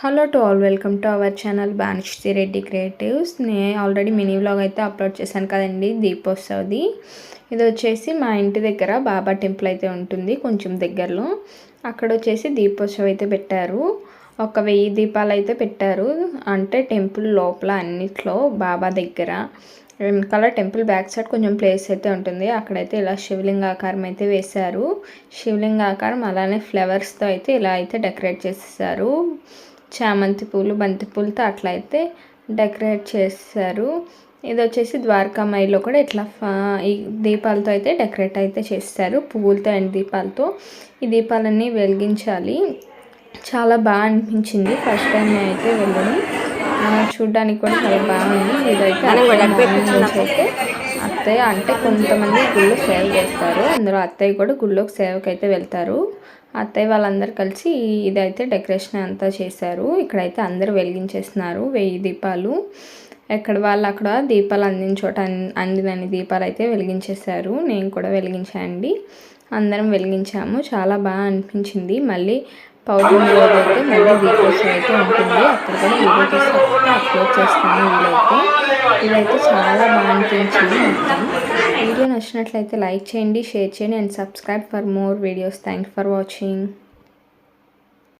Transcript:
Hello to all welcome to our channel బానిష్తి Reddy creatives నేను already mini vlog అయితే upload చేశాను కదండి దీపోత్సవది. ఇది వచ్చేసి మా ఇంటి దగ్గర బాబా టెంపుల్ అయితే ఉంటుంది కొంచెం దగ్గరలో. అక్కడ వచ్చేసి దీపోత్సవం అయితే పెట్టారు. ఒక వెయ్యి దీపాలు అయితే పెట్టారు. అంటే టెంపుల్ లోపల అన్నిట్లో బాబా దగ్గర. వెనకాల టెంపుల్ బ్యాక్ సైడ్ కొంచెం ప్లేస్ అయితే ఉంటుంది. అక్కడైతే ఇలా శివలింగ ఆకారం అయితే వేశారు. శివలింగ ఆకారం అలానే ఫ్లవర్స్తో అయితే ఇలా అయితే డెకరేట్ చేసేసారు. చామంతి పూలు బంతి పూలతో అట్లా అయితే డెకరేట్ చేస్తారు ఇది వచ్చేసి ద్వారకామాయిలో కూడా ఇట్లా ఈ దీపాలతో అయితే డెకరేట్ అయితే చేస్తారు. పువ్వులతో అండ్ దీపాలతో. ఈ దీపాలన్నీ వెలిగించాలి. చాలా బాగా అనిపించింది. ఫస్ట్ టైం అయితే వెళ్ళడం చూడ్డానికి కూడా చాలా బాగుంది. ఇదైతే అయితే అత్తయ్య అంటే కొంతమంది గుళ్ళో సేవ చేస్తారు. అందులో అత్తయ్య కూడా గుళ్ళోకి సేవకి అయితే వెళ్తారు. అత్తయ్య వాళ్ళందరూ కలిసి ఇదైతే డెకరేషన్ అంతా చేశారు. ఇక్కడైతే అందరూ వెలిగించేస్తున్నారు. వెయ్యి దీపాలు. ఎక్కడ వాళ్ళు అక్కడ దీపాలు అందించోట అందినన్ని దీపాలు అయితే వెలిగించేశారు. నేను కూడా వెలిగించానండి. అందరం వెలిగించాము. చాలా బాగా అనిపించింది. మళ్ళీ పౌర్ణమి రోజు అయితే మళ్ళీ దీపోత్సవం అయితే ఉంటుంది. అక్కడ కూడా వీడియో తీసి అప్లోడ్ చేస్తాను వీలైతే. ఇదైతే చాలా బాగా అనిపించింది మొత్తం వీడియో నచ్చినట్లయితే లైక్ చేయండి షేర్ చేయండి and subscribe for more videos. Thank for watching.